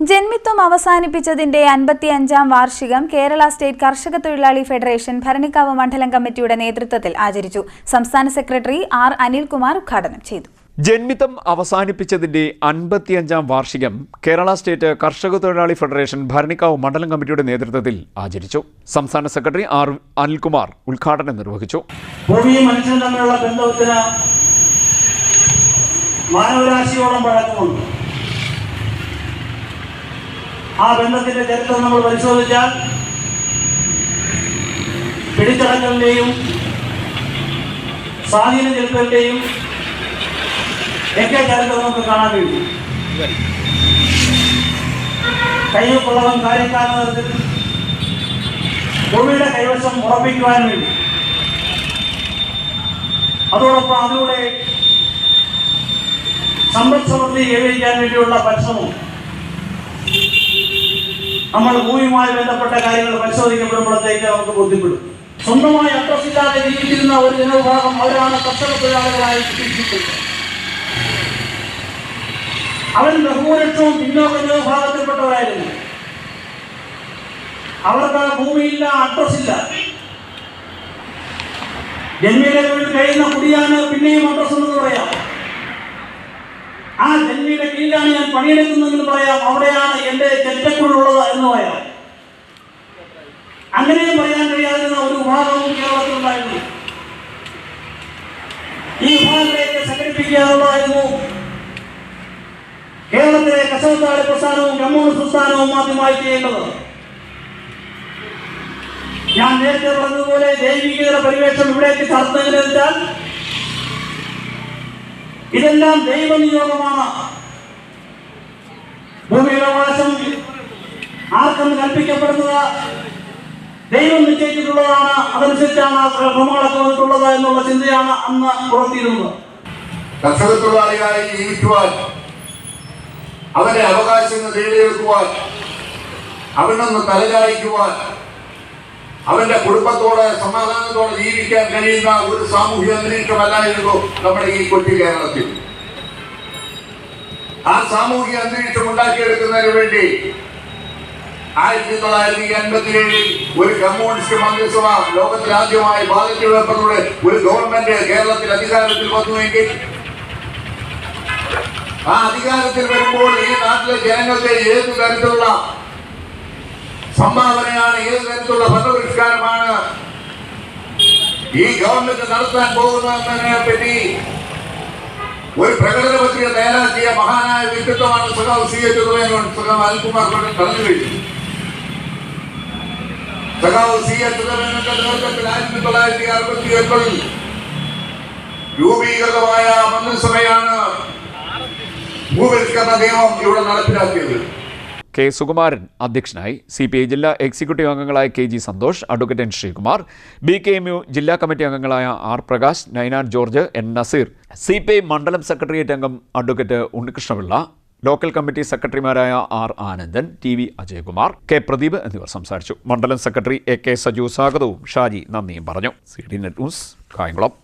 ജന്മിത്വം അവസാനിപ്പിച്ചതിന്റെ അൻപത്തിയഞ്ചാം വാർഷികം കേരള സ്റ്റേറ്റ് കർഷക തൊഴിലാളി ഫെഡറേഷൻ ഭരണിക്കാവ് മണ്ഡലം കമ്മിറ്റിയുടെ നേതൃത്വത്തിൽ ആചരിച്ചു. സംസ്ഥാന സെക്രട്ടറി ആർ അനിൽകുമാർ ഉദ്ഘാടനം ചെയ്തു. ജന്മിത്തം അവസാനിപ്പിച്ചതിന്റെ അൻപത്തിയഞ്ചാം വാർഷികം കേരള സ്റ്റേറ്റ് കർഷക തൊഴിലാളി ഫെഡറേഷൻ ഭരണിക്കാവ് മണ്ഡലം കമ്മിറ്റിയുടെ നേതൃത്വത്തിൽ ആചരിച്ചു. സംസ്ഥാന സെക്രട്ടറി ആർ അനിൽകുമാർ ഉദ്ഘാടനം നിർവഹിച്ചു. ഭൂമിയും മനുഷ്യനും തമ്മിലുള്ള ബന്ധത്തിന് മാനവരാശിയോളം പഴക്കമുണ്ട്. ആ ബന്ധത്തിന്റെ ചരിത്രം നമ്മൾ പരിശോധിച്ചാൽ പിടിച്ചടക്കലിന്റെയും സ്വാധീന ചെലുത്തലിന്റെയും ഒക്കെ ചരിത്രം നമുക്ക് കാണാൻ കഴിയും. കയ്യൊപ്പുള്ളവൻ കാര്യക്കാരനത്തിൽ ഭൂമിയുടെ കൈവശം ഉറപ്പിക്കുവാൻ വേണ്ടി. അതോടൊപ്പം അതിലൂടെ സമ്പദ് സമൃദ്ധി കൈവരിക്കാൻ വേണ്ടിയുള്ള പരിശ്രമം നമ്മൾ ഭൂമിയുമായി ബന്ധപ്പെട്ട കാര്യങ്ങൾ പരിശോധിക്കപ്പെടുമ്പോഴത്തേക്ക് അവർക്ക് ബോധ്യപ്പെടും സ്വന്തമായി അഡ്രസ് ഇല്ലാതെ ജീവിച്ചിരുന്ന ഒരു ജനവിഭാഗം അവരാണ് കർഷക തൊഴിലാളികളായി ജീവിച്ചിട്ടുള്ളത് അവൻ ബഹുഭൂരിക്ഷവും പിന്നോക്ക ജനവിഭാഗത്തിൽപ്പെട്ടവരായിരുന്നു. അവർക്ക് ഭൂമിയില്ല അഡ്രസ് ഇല്ല ജന്മിയുടെ വീട്ടിൽ കഴിയുന്ന കുടിയാണ് പിന്നെയും അഡ്രസ് എന്ന് പറയാം. ആ ജന്മിയുടെ കീഴിലാണ് ഞാൻ പണിയെടുക്കുന്നതെന്ന് പറയാം. അവിടെയാണ് എന്റെ ചെറ്റക്കുള്ളത് എന്ന് പറയാം. അങ്ങനെയും പറയാൻ കഴിയാതിരുന്ന ഒരു വിഭാഗവും കേരളത്തിലുണ്ടായിരുന്നു. ഈ വിഭാഗത്തിലേക്ക് സംഘടിപ്പിക്കാറുണ്ടായിരുന്നു കേരളത്തിലെ കസവത്താട് പ്രസ്ഥാനവും കമ്മ്യൂണിസ്റ്റ് പ്രസ്ഥാനവും ആദ്യമായി ചെയ്യേണ്ടത്. ഞാൻ നേരത്തെ പറഞ്ഞതുപോലെ ദൈവികതയുടെ പരിവേഷം ഇവിടേക്ക് ചർച്ച വെച്ചാൽ ഇതെല്ലാം ദൈവനിയോഗമാണ്. ഭൂമിയുടെ അവകാശം ആർക്കെന്ന് കൽപ്പിക്കപ്പെടുന്നത്? ദൈവം നിശ്ചയിച്ചിട്ടുള്ളതാണ് അതനുസരിച്ചാണ് ക്രമങ്ങളൊക്കെ വന്നിട്ടുള്ളത് എന്നുള്ള ചിന്തയാണ് അന്ന് പുറത്തിരുന്നത്. ജീവിക്കുവാൻ അവന്റെ അവകാശങ്ങൾ നേടിയെടുക്കുവാൻ അവനൊന്ന് തലചായിക്കുവാൻ അവന്റെ കുടുംബത്തോടെ സമാധാനത്തോടെ ജീവിക്കാൻ കഴിയുന്ന ഒരു സാമൂഹ്യ അന്തരീക്ഷമല്ലായിരുന്നു നമ്മുടെ ഈ കൊച്ചു കേരളത്തിൽ. ആ സാമൂഹ്യ അന്തരീക്ഷം ഉണ്ടാക്കിയെടുക്കുന്നതിന് വേണ്ടി ആയിരത്തി തൊള്ളായിരത്തി എൺപത്തിയേഴിൽ ഒരു കമ്മ്യൂണിസ്റ്റ് മന്ത്രിസഭ ലോകത്തിൽ ആദ്യമായി ബാലറ്റ് പേപ്പറിലൂടെ ഒരു ഗവൺമെന്റ് കേരളത്തിൽ അധികാരത്തിൽ വന്നുവെങ്കിൽ ആ അധികാരത്തിൽ വരുമ്പോൾ ഈ നാട്ടിലെ ജനങ്ങളുടെ ഏത് തരത്തിലുള്ള സംഭാവനയാണ് ഏത് തരത്തിലുള്ള ഭരണപരിഷ്കാരമാണ് ഈ ഗവൺമെന്റ് നടത്താൻ പോകുന്നതിനെ പറ്റി ഒരു പ്രകടന പത്രിക തയ്യാറാക്കിയ മഹാനായ വ്യക്തിത്വമാണ് സുഖം സി എച്ച് തുറയനോട് സഖാവ് അനിൽകുമാർ കടന്നു കഴിഞ്ഞു. സഖാവ് സി എ തുറയനന്റെ നേതൃത്വത്തിൽ ആയിരത്തി തൊള്ളായിരത്തി അറുപത്തി ഒൻപതിൽ രൂപീകൃതമായ മന്ത്രിസഭയാണ് ഭൂപരിഷ്കരണ നിയമം ഇവിടെ നടപ്പിലാക്കിയത്. കെ സുകുമാരൻ അധ്യക്ഷനായി സി പി ഐ ജില്ലാ എക്സിക്യൂട്ടീവ് അംഗങ്ങളായ K G Santhosh advocate N Sreekumar B K M U ജില്ലാ കമ്മിറ്റി അംഗങ്ങളായ R Prakash Ninan George N Nazeer. C P I മണ്ഡലം സെക്രട്ടേറിയറ്റ് അംഗം അഡ്വക്കേറ്റ് ഉണ്ണികൃഷ്ണപിള്ള ലോക്കൽ കമ്മിറ്റി സെക്രട്ടറിമാരായ R Anandan T V Ajayakumar K Pradeep എന്നിവർ സംസാരിച്ചു. മണ്ഡലം secretary A K Saju സ്വാഗതവും ഷാജി നന്ദിയും പറഞ്ഞു. C D net news Kayamkulam.